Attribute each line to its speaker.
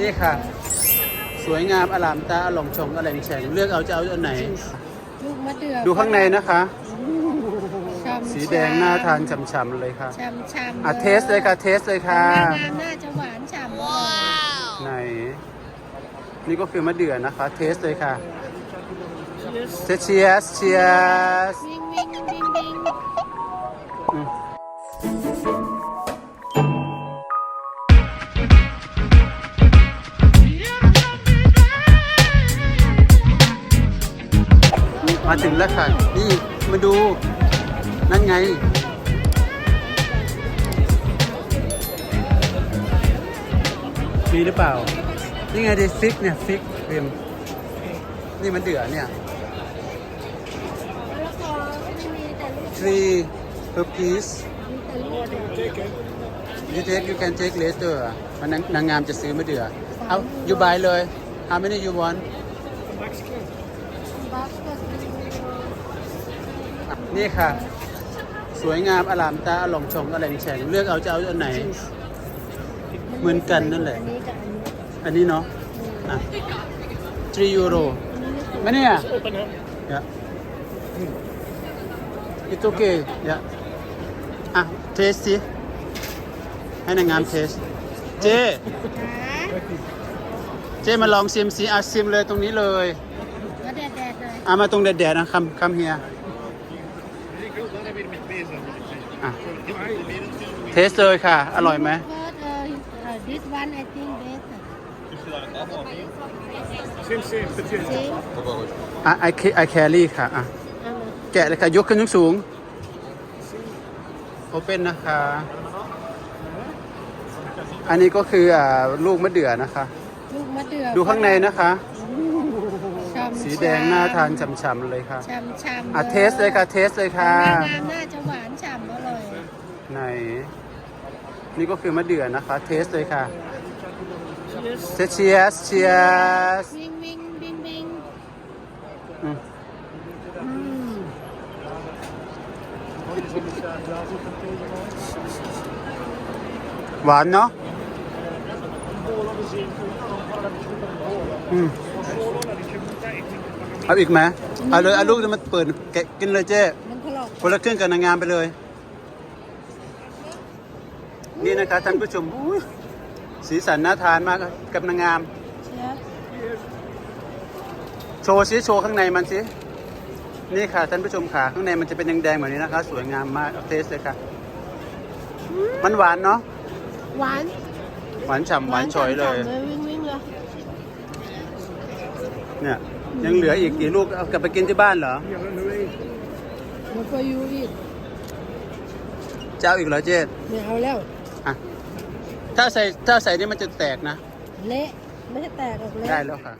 Speaker 1: นี่ค่ะ สวยงามอลามตาอลองชงอลงแฉงเลือกเอาจะเอาอันไหน
Speaker 2: ลูกมะเดื่อ
Speaker 1: ดูข้างในนะคะ
Speaker 2: ช่ำๆ
Speaker 1: สีแดงน่าทานฉ่ำๆเลยค่ะ
Speaker 2: ช่ำช่ำ
Speaker 1: อะเทสเลยค่ะเทสเลยค่ะ
Speaker 2: งามน่าจะหวานฉ่ำว้าว
Speaker 1: ไหนนี่ก็คือมะเดื่อนะคะ เทสเลยค่ะเชียร์เชียร์เชียร์
Speaker 2: วิ่งวิ่ง
Speaker 1: มาถึงแล้วค่ะ นี่มาดู นั่นไง มีหรือเปล่า นี่ไงดิฟิกเนี่ยฟิกเรียมนี่มันเดือเนี่ย
Speaker 2: แล้วก็ไม่มีแต่ลูก
Speaker 1: three per piece
Speaker 2: มีแต่ลูก
Speaker 1: you take you can take later มันนางนางงามจะซื้อมะเดื่อเอา you buy เลย how many you want
Speaker 2: บัสก็
Speaker 1: นี่ค่ะ สวยงามอลามตาอลองชงอลงแฉงเลือกเอาจะเอาอันไหน เหมือนกันนั่นแหละ
Speaker 2: อันนี้กับอันนี้
Speaker 1: อันนี้เนาะอะ3 euro มาเนี่ย Ja. It's okay. Ja. อะ เทสสิ ให้นางงามเทส เจ
Speaker 2: หา
Speaker 1: เจมาลองซิมสิอะซิมเลยตรงนี้เลย
Speaker 2: แล้วแดดแดดๆเลย
Speaker 1: อะมาตรงแดดๆนะคำคำเฮีย อะ เทสเลยค่ะ อร่อยไหม
Speaker 2: But, uh, uh, this one I think better Same
Speaker 1: อะไอเคไอแครี่ค่ะ อะ
Speaker 2: เอามา
Speaker 1: แกะเลยค่ะ ยกขึ้นสูงโอเปนนะคะ อันนี้ก็คืออ่าลูกมะเดื่อนะคะ
Speaker 2: ลูกมะเดื่อ
Speaker 1: ดูข้างในนะคะ
Speaker 2: ช่ำๆ
Speaker 1: สีแดงน่าทานฉ่ำๆเลยค่ะ
Speaker 2: ช่ำช่ำ
Speaker 1: อะเทสเลยค่ะ เทสเลยค่ะ
Speaker 2: งามน่าจะหวานฉ่ำอร่อย
Speaker 1: ไหน นี่ก็คือมะเดื่อนะคะ เทสเลยค่ะ เชียร์เชียร์เชียร์
Speaker 2: วิ่งวิ่งวิ่งวิ่ง
Speaker 1: อืม
Speaker 2: อืม
Speaker 1: หวานเนาะอืมเอาอีกไหมเอาเลยเอาลูกจะมาเปิดแกะกินเลยเจ๊
Speaker 2: มันก็หลอก
Speaker 1: คนละครึ่งกับนางงามไปเลย นี่นะคะท่านผู้ชมอุ๊ยสีสันน่าทานมากกับนางงาม
Speaker 2: เชฟ
Speaker 1: โชว์ซิโชว์ข้างในมันสิ นี่ค่ะท่านผู้ชมค่ะข้างในมันจะเป็นแดงๆแบบนี้นะคะ สวยงามมากเอาเทสเลยค่ะ มันหวานเนาะ
Speaker 2: หวาน
Speaker 1: หวานฉ่ำหวานฉ่อยเลย
Speaker 2: ฉ่ำๆเลยวิ่งวิ่งเลย
Speaker 1: เนี่ย ยังเหลืออีกกี่ลูกเอากลับไปกินที่บ้านเหรอ
Speaker 2: มันก็ยูอีก
Speaker 1: จะเอาอีกเหรอเจ๊
Speaker 2: ไม่เอาแล้ว
Speaker 1: อะ ถ้าใส่ถ้าใส่นี่มันจะแตกนะ
Speaker 2: เละ ไม่ใช่แตกออกเละ
Speaker 1: ได้แล้วค่ะ